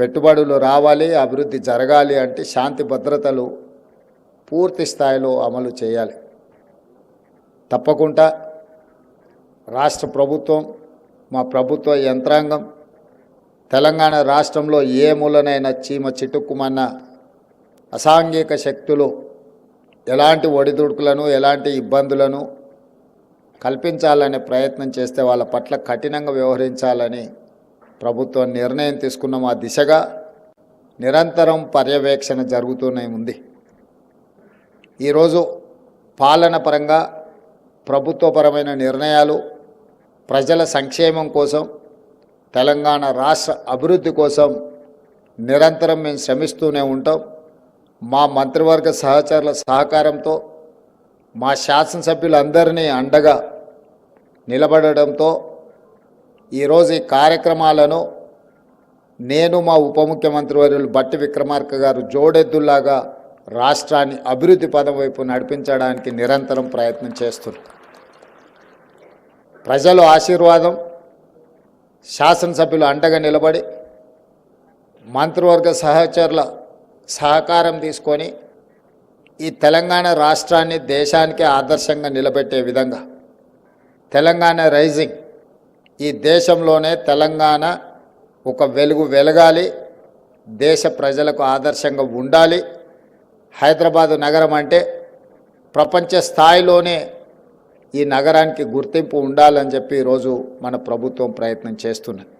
పెట్టుబడులు రావాలి అభివృద్ధి జరగాలి అంటే శాంతి భద్రతలు పూర్తి స్థాయిలో అమలు చేయాలి. తప్పకుండా రాష్ట్ర ప్రభుత్వం మా ప్రభుత్వ యంత్రాంగం తెలంగాణ రాష్ట్రంలో ఏ మూలనైనా చీమ చిటుక్కుమన్న అసాంఘిక శక్తులు ఎలాంటి ఒడిదుడుకులను ఎలాంటి ఇబ్బందులను కల్పించాలనే ప్రయత్నం చేస్తే వాళ్ళ పట్ల కఠినంగా వ్యవహరించాలని ప్రభుత్వం నిర్ణయం తీసుకున్న ఆ దిశగా నిరంతరం పర్యవేక్షణ జరుగుతూనే ఉంది. ఈరోజు పాలన పరంగా ప్రభుత్వపరమైన నిర్ణయాలు ప్రజల సంక్షేమం కోసం తెలంగాణ రాష్ట్ర అభివృద్ధి కోసం నిరంతరం మేము శ్రమిస్తూనే ఉంటాం. మా మంత్రివర్గ సహచరుల సహకారంతో మా శాసనసభ్యులందరినీ అండగా నిలబడడంతో ఈరోజు ఈ కార్యక్రమాలను నేను మా ఉప ముఖ్యమంత్రి వర్యులు బట్టి విక్రమార్క గారు జోడెద్దుల్లాగా రాష్ట్రాన్ని అభివృద్ధి పదం వైపు నడిపించడానికి నిరంతరం ప్రయత్నం చేస్తున్నాం ప్రజల ఆశీర్వాదం శాసనసభ్యులు అండగా నిలబడి మంత్రివర్గ సహచరుల సహకారం తీసుకొని ఈ తెలంగాణ రాష్ట్రాన్ని దేశానికే ఆదర్శంగా నిలబెట్టే విధంగా తెలంగాణ రైజింగ్ ఈ దేశంలోనే తెలంగాణ ఒక వెలుగు వెలగాలి దేశ ప్రజలకు ఆదర్శంగా ఉండాలి. హైదరాబాదు నగరం అంటే ప్రపంచ స్థాయిలోనే ఈ నగరానికి గుర్తింపు ఉండాలని చెప్పి ఈరోజు మన ప్రభుత్వం ప్రయత్నం చేస్తున్నది.